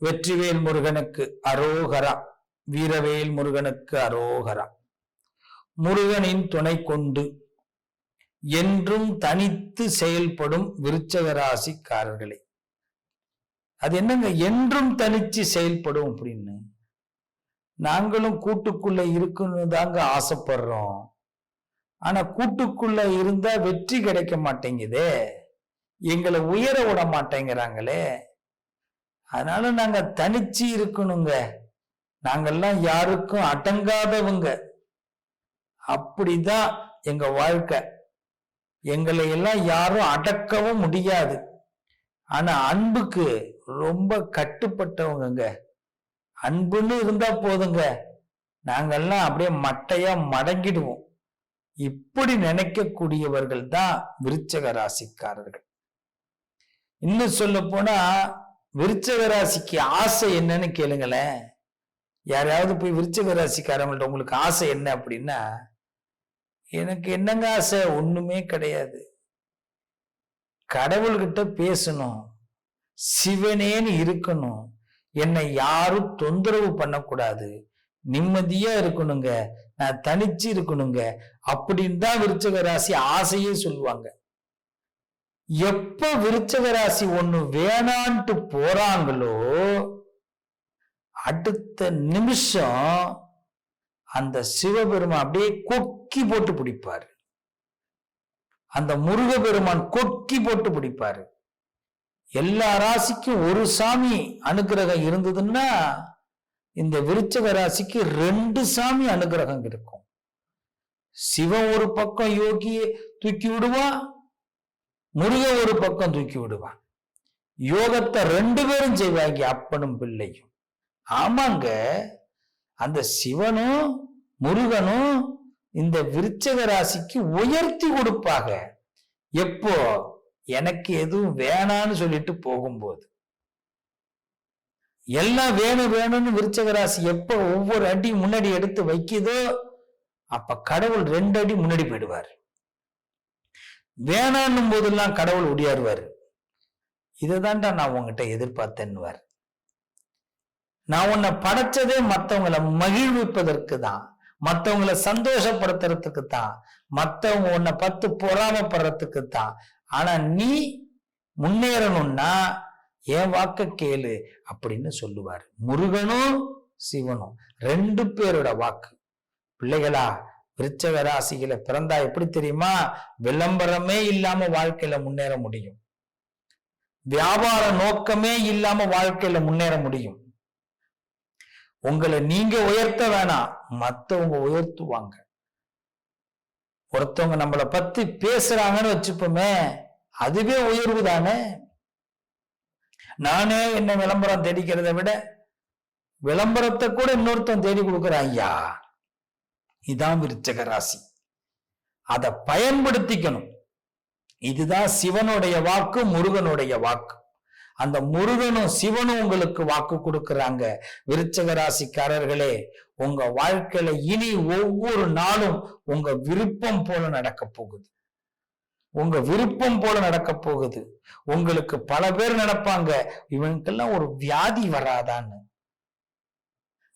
வெற்றிவேல் முருகனுக்கு அரோகரா வீரவேல் முருகனுக்கு அரோகரா. முருகனின் துணை கொண்டு என்றும் தனித்து செயல்படும் விருச்சகராசிக்காரர்களே. அது என்னங்க? என்றும் தனிச்சு செயல்படும் அப்படின்னு. நாங்களும் கூட்டுக்குள்ள இருக்கணும் தாங்க ஆசைப்படுறோம். ஆனா கூட்டுக்குள்ள இருந்தா வெற்றி கிடைக்க மாட்டேங்குதே. எங்களை உயர விட மாட்டேங்கிறாங்களே. அதனால நாங்க தனிச்சு இருக்கணுங்க. நாங்கெல்லாம் யாருக்கும் அடங்காதவங்க. அப்படிதான் எங்க வாழ்க்கை. எங்களை எல்லாம் யாரும் அடக்கவும் முடியாது. ஆனா அன்புக்கு ரொம்ப கட்டுப்பட்டவங்கங்க. அன்புன்னு இருந்தா போதுங்க. நாங்கெல்லாம் அப்படியே மட்டையா மடங்கிடுவோம். இப்படி நினைக்கக்கூடியவர்கள் தான் விருச்சக ராசிக்காரர்கள். இன்னும் சொல்ல போனா விருச்சக ராசிக்கு ஆசை என்னன்னு கேளுங்களேன். யாரையாவது போய் விருச்சக ராசிக்காரவங்கள்ட்ட உங்களுக்கு ஆசை என்ன அப்படின்னா எனக்கு என்னங்க ஆசை? ஒண்ணுமே கிடையாது. கடவுள்கிட்ட பேசணும். சிவனேன்னு இருக்கணும். என்னை யாரும் தொந்தரவு பண்ணக்கூடாது. நிம்மதியா இருக்கணுங்க. நான் தனிச்சு இருக்கணுங்க. அப்படின்னு தான் விருச்சக ராசி ஆசையே சொல்லுவாங்க. எப்ப விருச்சக ராசி ஒண்ணு வேணான்ட்டு போறாங்களோ அடுத்த நிமிஷம் அந்த சிவபெருமான் அப்படியே கொக்கி போட்டு பிடிப்பாரு. அந்த முருகபெருமான் கொக்கி போட்டு பிடிப்பாரு. எல்லா ராசிக்கும் ஒரு சாமி அனுகிரகம் இருந்ததுன்னா இந்த விருச்சக ராசிக்கு ரெண்டு சாமி அனுகிரகம் இருக்கும். சிவன் ஒரு பக்கம் யோகியை தூக்கி விடுவான் முருகன் ஒரு பக்கம் தூக்கி விடுவான். யோகத்தை ரெண்டு பேரும் செய்வாங்க அப்பனும் பிள்ளையும். ஆமாங்க அந்த சிவனும் முருகனும் இந்த விருச்சக ராசிக்கு உயர்த்தி கொடுப்பாங்க. எப்போ? எனக்கு எதுவும் வேணான்னு சொல்லிட்டு போகும்போது. எல்லாம் வேணும் வேணும்னு விருச்சக ராசி எப்போ ஒவ்வொரு அடி முன்னாடி எடுத்து வைக்குதோ அப்ப கடவுள் ரெண்டு அடி முன்னாடி போயிடுவார். வேணான்னும் போதெல்லாம் கடவுள் ஒடியாருவார். இதை தான்டா நான் உங்ககிட்ட எதிர்பார்த்தேன்னுவார். நான் உன்னை படைச்சதே மத்தவங்களை மகிழ்விப்பதற்கு தான் மத்தவங்களை சந்தோஷப்படுத்துறதுக்கு தான் மத்தவங்க உன்னை பத்து பொறாமப்படுறதுக்கு தான் ஆனா நீ முன்னேறணும்னா என் வாக்க கேளு அப்படின்னு சொல்லுவார். முருகனும் சிவனும் ரெண்டு பேரோட வாக்கு. பிள்ளைகளா விருச்சக ராசியில பிறந்தா எப்படி தெரியுமா? விளம்பரமே இல்லாம வாழ்க்கையில முன்னேற முடியும். வியாபார நோக்கமே இல்லாம வாழ்க்கையில முன்னேற முடியும். உங்களை நீங்க உயர்த்த வேணாம் மத்தவங்க உயர்த்துவாங்க. ஒருத்தவங்க நம்மளை பத்தி பேசுறாங்கன்னு வச்சுப்போமே அதுவே உயர்வு தானே? நானே என்ன விளம்பரம் தேடிக்கிறத விட விளம்பரத்தை கூட இன்னொருத்தன் தேடி கொடுக்குறான் ஐயா இதான் விருச்சக ராசி. அதை பயன்படுத்திக்கணும். இதுதான் சிவனுடைய வாக்கு முருகனுடைய வாக்கு. அந்த முருகனும் சிவனும் உங்களுக்கு வாக்கு கொடுக்கறாங்க. விருச்சக ராசிக்காரர்களே உங்க வாழ்க்கையில இனி ஒவ்வொரு நாளும் உங்க விருப்பம் போல நடக்க போகுது. உங்க விருப்பம் போல நடக்க போகுது. உங்களுக்கு பல பேர் நடப்பாங்க. இவனுக்கெல்லாம் ஒரு வியாதி வராதான்னு.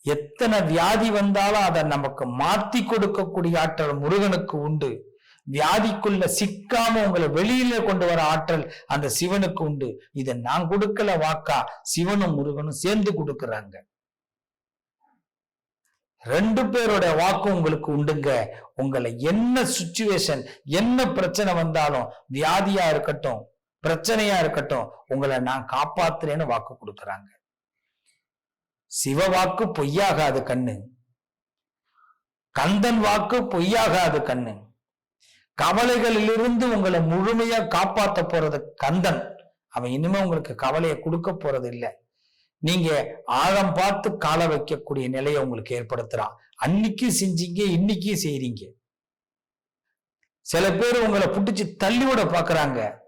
எத்தனை வியாதி வந்தாலும் அதை நமக்கு மாத்தி கொடுக்கக்கூடிய ஆற்றல் முருகனுக்கு உண்டு. வியாதிக்குள்ள சிக்காம உங்களை வெளியில கொண்டு வர ஆற்றல் அந்த சிவனுக்கு உண்டு. இதை நான் கொடுக்கல வாக்கா சிவனும் முருகனும் சேர்ந்து கொடுக்குறாங்க. ரெண்டு பேரோட வாக்கு உங்களுக்கு உண்டுங்க. உங்களை என்ன சுச்சுவேஷன் என்ன பிரச்சனை வந்தாலும் வியாதியா இருக்கட்டும் பிரச்சனையா இருக்கட்டும் உங்களை நான் காப்பாத்துறேன்னு வாக்கு கொடுக்குறாங்க. சிவ வாக்கு பொய்யாகாது கண்ணு. கந்தன் வாக்கு பொய்யாகாது கண்ணு. கவலைகளிலிருந்து உங்களை முழுமையா காப்பாத்த போறது கந்தன். அவன் இனிமே உங்களுக்கு கவலையை கொடுக்க போறது இல்லை. நீங்க ஆழம் பார்த்து கால வைக்கக்கூடிய நிலையை உங்களுக்கு ஏற்படுத்துறான். அன்னைக்கு செஞ்சீங்க இன்னைக்கு செய்றீங்க. சில பேர் உங்களை புடிச்சு தள்ளி விட பாக்குறாங்க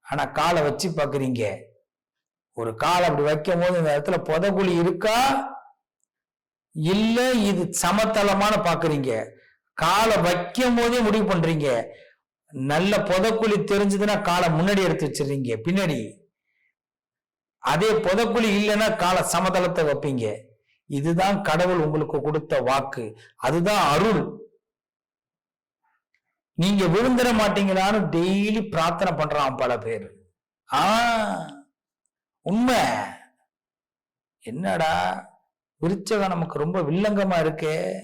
ஆனா காலை வச்சு பாக்குறீங்க ஒரு காலை அப்படி வைக்கும் போது இந்த இடத்துல புதகுழி இருக்கா? இல்ல இது சமத்தளமான பாக்குறீங்க. காலை வைக்கும் போதே முடிவு பண்றீங்க. நல்ல புதக்குழி தெரிஞ்சதுன்னா காலை முன்னாடி எடுத்து வச்சிருக்கீங்க பின்னாடி. அதே புதக்குழி இல்லைன்னா காலை சமதளத்தை வைப்பீங்க. இதுதான் கடவுள் உங்களுக்கு கொடுத்த வாக்கு. அதுதான் அருள். நீங்க விழுந்துட மாட்டீங்களான்னு டெய்லி பிரார்த்தனை பண்றான் பல பேர். ஆ. உண்மை. என்னடா? விருச்சகம் நமக்கு ரொம்ப வில்லங்கமா இருக்கே.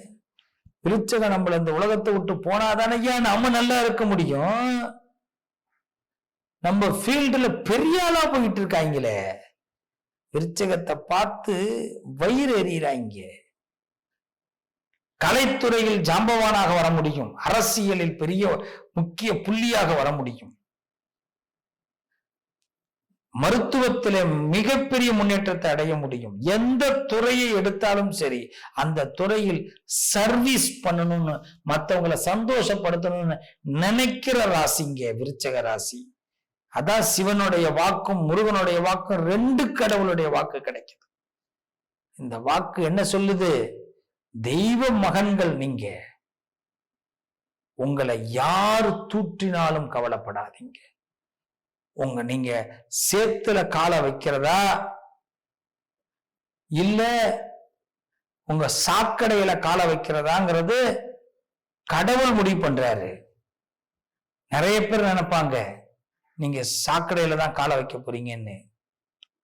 விருச்சகம் நம்மள இந்த உலகத்தை விட்டு போனாதானே நம்ம நல்லா இருக்க முடியும்? நம்ம ஃபீல்டுல பெரிய ஆளா போயிட்டு இருக்காங்களே. விருச்சகத்தை பார்த்து வயிறு எறிகிறாங்க கலைத்துறையில் ஜாம்பவானாக வர முடியும். அரசியலில் பெரிய முக்கிய புள்ளியாக வர முடியும். மருத்துவத்திலே மிகப்பெரிய முன்னேற்றத்தை அடைய முடியும். எந்த துறையை எடுத்தாலும் சரி அந்த துறையில் சர்வீஸ் பண்ணணும்னு மற்றவங்களை சந்தோஷப்படுத்தணும்னு நினைக்கிற ராசிங்க விருச்சக ராசி. அதான் சிவனுடைய வாக்கும் முருகனுடைய வாக்கும் ரெண்டு கடவுளுடைய வாக்கு கிடைக்குது. இந்த வாக்கு என்ன சொல்லுது? தெய்வ மகன்கள் நீங்க. உங்களை யார் தூற்றினாலும் கவலைப்படாதீங்க. உங்க நீங்க சேத்துல காலை வைக்கிறதா? இல்ல உங்க சாக்கடையில காலை வைக்கிறதாங்கிறது கடவுள் முடிவு பண்றாரு. நிறைய பேர் நினைப்பாங்க நீங்க சாக்கடையில தான் காலை வைக்க போறீங்கன்னு.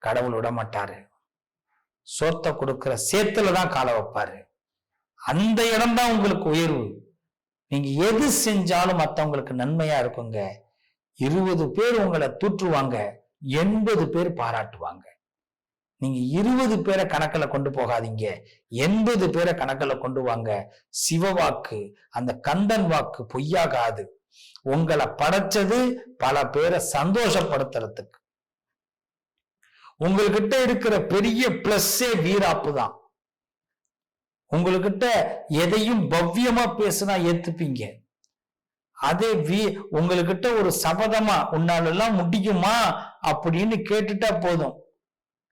கடவுள் விட மாட்டாரு. சோத்தை கொடுக்கிற சேத்துல தான் காலை வைப்பாரு. அந்த இடம் தான் உங்களுக்கு உயர்வு. நீங்க எது செஞ்சாலும் மற்றவங்களுக்கு நன்மையா இருக்குங்க. இருபது பேர் உங்களை தூற்றுவாங்க எண்பது பேர் பாராட்டுவாங்க. நீங்க இருபது பேரை கணக்கில் கொண்டு போகாதீங்க. எண்பது பேரை கணக்கில் கொண்டு வாங்க. சிவவாக்கு அந்த கந்தன் வாக்கு பொய்யாகாது. உங்களை படைச்சது பல பேரை சந்தோஷப்படுத்துறதுக்கு. உங்ககிட்ட இருக்கிற பெரிய பிளஸ்ஸே வீராப்பு தான். உங்ககிட்ட எதையும் பவ்யமா பேசுனா ஏத்துப்பீங்க. அதே வீ உங்ககிட்ட ஒரு சபதமா உன்னாலெல்லாம் முடியுமா? அப்படின்னு கேட்டுட்டா போதும்.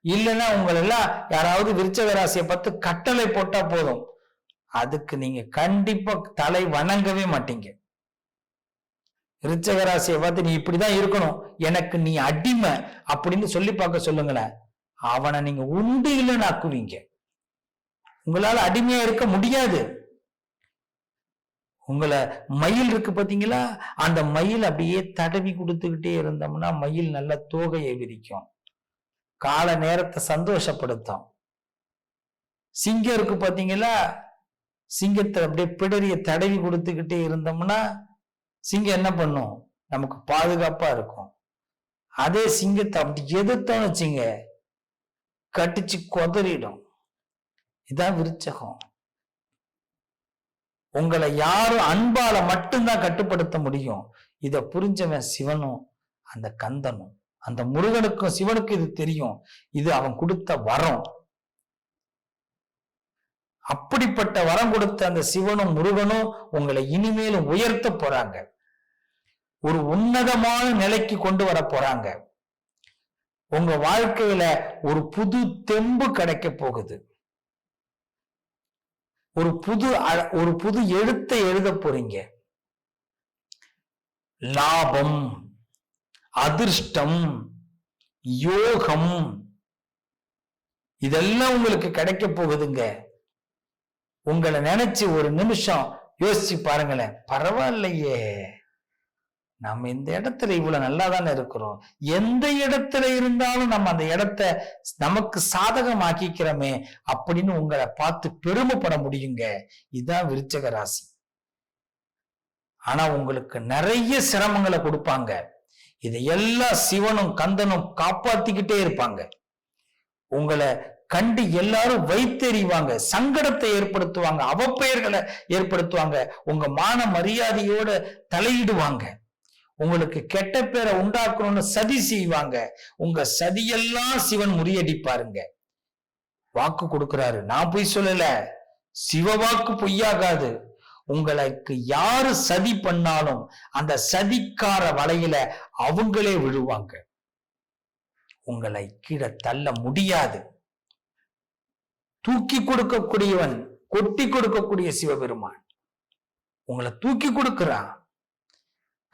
இல்லைன்னா உங்களெல்லாம் யாராவது விருச்சக ராசியை பார்த்து கட்டளை போட்டா போதும். அதுக்கு நீங்க கண்டிப்பா தலை வணங்கவே மாட்டீங்க. விருச்சக ராசியை பார்த்து நீ இப்படிதான் இருக்கணும். எனக்கு நீ அடிமை அப்படின்னு சொல்லி பார்க்க சொல்லுங்களேன். அவனை நீங்க உண்டு இல்லைன்னு ஆக்குவீங்க. உங்களால அடிமையா இருக்க முடியாது. உங்களை மயில் இருக்கு பார்த்தீங்களா? அந்த மயில் அப்படியே தடவி கொடுத்துக்கிட்டே இருந்தோம்னா மயில் நல்ல தோகையை விரிக்கும். கால நேரத்தை சந்தோஷப்படுத்தும். சிங்கம் இருக்கு பார்த்தீங்களா? சிங்கத்தை அப்படியே பிடரிய தடவி கொடுத்துக்கிட்டே இருந்தோம்னா சிங்கம் என்ன பண்ணும்? நமக்கு பாதுகாப்பா இருக்கும். அதே சிங்கத்தை அப்படி எதிர்த்தோன்னு வச்சுங்க கட்டிச்சு கொதறிடும். இதான் விருச்சகம். உங்களை யாரும் அன்பால மட்டும்தான் கட்டுப்படுத்த முடியும். இதை புரிஞ்சவன் சிவனும் அந்த கந்தனும் அந்த முருகனுக்கும் சிவனுக்கும் இது தெரியும். இது அவன் கொடுத்த வரம். அப்படிப்பட்ட வரம் கொடுத்த அந்த சிவனும் முருகனும் உங்களை இனிமேலும் உயர்த்த போறாங்க. ஒரு உன்னதமான நிலைக்கு கொண்டு வர போறாங்க. உங்க வாழ்க்கையில ஒரு புது தெம்பு கிடைக்க போகுது. ஒரு புது ஒரு புது எழுத்தை எழுத போறீங்க. லாபம் அதிர்ஷ்டம் யோகம். இதெல்லாம் உங்களுக்கு கிடைக்க போகுதுங்க. உங்களை நினைச்சு ஒரு நிமிஷம் யோசிச்சு பாருங்களேன். பரவாயில்லையே. நம்ம இந்த இடத்துல இவ்வளவு நல்லா தானே இருக்கிறோம்? எந்த இடத்துல இருந்தாலும் நம்ம அந்த இடத்த நமக்கு சாதகமாக்கிக்கிறோமே அப்படின்னு உங்களை பார்த்து பெருமைப்பட முடியுங்க. இதுதான் விருச்சக ராசி. ஆனா உங்களுக்கு நிறைய சிரமங்களை கொடுப்பாங்க. இதையெல்லாம் சிவனும் கந்தனும் காப்பாத்திக்கிட்டே இருப்பாங்க. உங்களை கண்டு எல்லாரும் வைத்தெறிவாங்க. சங்கடத்தை ஏற்படுத்துவாங்க. அவப்பெயர்களை ஏற்படுத்துவாங்க. உங்க மான மரியாதையோட தலையிடுவாங்க. உங்களுக்கு கெட்ட பேரை உண்டாக்கணும்னு சதி செய்வாங்க. உங்க சதியெல்லாம் சிவன் முறியடிப்பாருங்க. வாக்கு கொடுக்கிறாரு. நான் பொய் சொல்லல. சிவ வாக்கு பொய்யாகாது. உங்களுக்கு யாரு சதி பண்ணாலும் அந்த சதிக்கார வலையில அவங்களே விழுவாங்க. உங்களை கீழே தள்ள முடியாது. தூக்கி கொடுக்கக்கூடியவன் கொட்டி கொடுக்கக்கூடிய சிவபெருமான். உங்களை தூக்கி கொடுக்கிறான்.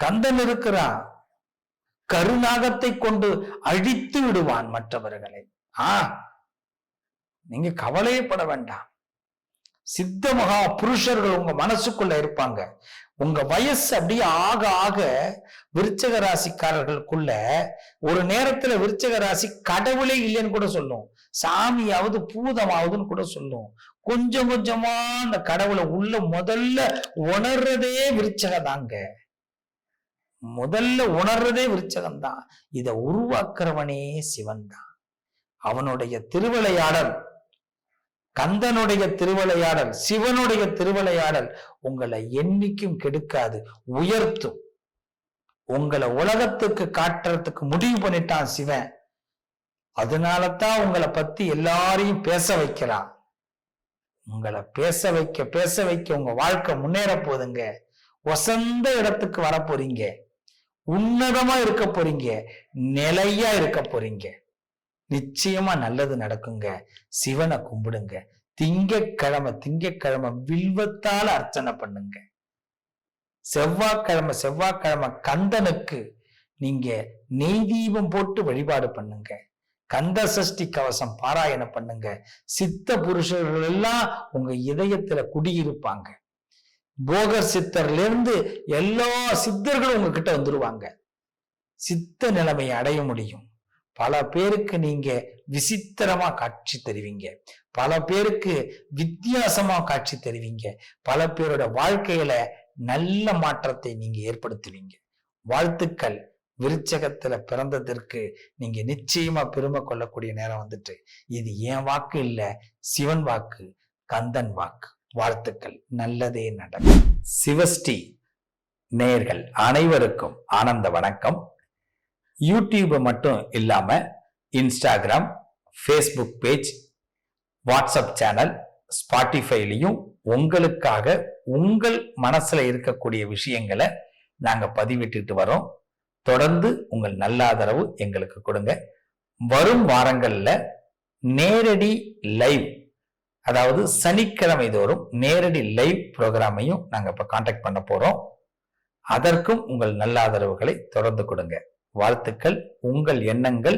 கந்தன் இருக்கிறான். கருநாகத்தை கொண்டு அழித்து விடுவான் மற்றவர்களை. ஆ நீங்க கவலையப்பட வேண்டாம். சித்த மகா புருஷர்கள் உங்க மனசுக்குள்ள இருப்பாங்க. உங்க வயசு அப்படியே ஆக ஆக விருச்சக ராசிக்காரர்களுக்குள்ள ஒரு நேரத்துல விருச்சக ராசி கடவுளே இல்லைன்னு கூட சொல்லும். சாமியாவது பூதமாவதுன்னு கூட சொல்லும். கொஞ்சம் கொஞ்சமா அந்த கடவுளை உள்ள முதல்ல உணர்றதே விருச்சக தாங்க முதல்ல உணர்றதே விருச்சகம் தான் இதை உருவாக்குறவனே சிவன் தான் அவனுடைய திருவிளையாடல் கந்தனுடைய திருவிளையாடல் சிவனுடைய திருவிளையாடல் உங்களை என்னைக்கும் கெடுக்காது உயர்த்தும். உங்களை உலகத்துக்கு காட்டுறதுக்கு முடிவு பண்ணிட்டான் சிவன். அதனால தான் உங்களை பத்தி எல்லாரையும் பேச வைக்கிறான். உங்களை பேச வைக்க பேச வைக்க உங்க வாழ்க்கை முன்னேற போதுங்க வசந்த இடத்துக்கு வர போறீங்க. உன்னதமா இருக்க போறீங்க. நிலையா இருக்க போறீங்க. நிச்சயமா நல்லது நடக்குங்க. சிவனை கும்பிடுங்க. திங்கக்கிழமை திங்கக்கிழமை வில்வத்தால் அர்ச்சனை பண்ணுங்க. செவ்வாய்க்கிழமை செவ்வாய்க்கிழமை கந்தனுக்கு நீங்க நெய் தீபம் போட்டு வழிபாடு பண்ணுங்க. கந்த சஷ்டி கவசம் பாராயணம் பண்ணுங்க. சித்த புருஷர்கள் எல்லாம் உங்க இதயத்துல குடியிருப்பாங்க. போகர் சித்தர்ல இருந்து எல்லா சித்தர்களும் உங்ககிட்ட வந்துருவாங்க. சித்த நிலைமையை அடைய முடியும். பல பேருக்கு நீங்க விசித்திரமா காட்சி தருவீங்க. பல பேருக்கு வித்தியாசமா காட்சி தருவீங்க. பல பேரோட வாழ்க்கையில நல்ல மாற்றத்தை நீங்க ஏற்படுத்துவீங்க. வாழ்த்துக்கள். விருச்சகத்துல பிறந்ததற்கு நீங்க நிச்சயமா பெருமை கொள்ளக்கூடிய நேரம் வந்துட்டு இது என் வாக்கு இல்ல சிவன் வாக்கு கந்தன் வாக்கு. வாழ்த்துக்கள். நல்லதே நடக்கும். சிவஸ்ரீ நேர்கள் அனைவருக்கும் ஆனந்த வணக்கம். யூடியூப் மட்டும் இல்லாம Instagram Facebook page WhatsApp channel ஸ்பாட்டிஃபைலையும் உங்களுக்காக உங்கள் மனசுல இருக்கக்கூடிய விஷயங்களை நாங்க பதிவிட்டுட்டு வரோம். தொடர்ந்து உங்கள் நல்ல ஆதரவு எங்களுக்கு கொடுங்க. வரும் வாரங்கள்ல நேரடி லைவ் அதாவது சனிக்கிழமை தோறும் நேரடி லைவ் ப்ரோக்ராமையும் நாங்கள் இப்போ காண்டாக்ட் பண்ண போகிறோம் அதற்கும் உங்கள் நல்ல ஆதரவுகளை தொடர்ந்து கொடுங்க. வாழ்த்துக்கள். உங்கள் எண்ணங்கள்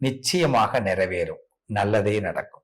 நிச்சயமாக நிறைவேறும். நல்லதே நடக்கும்.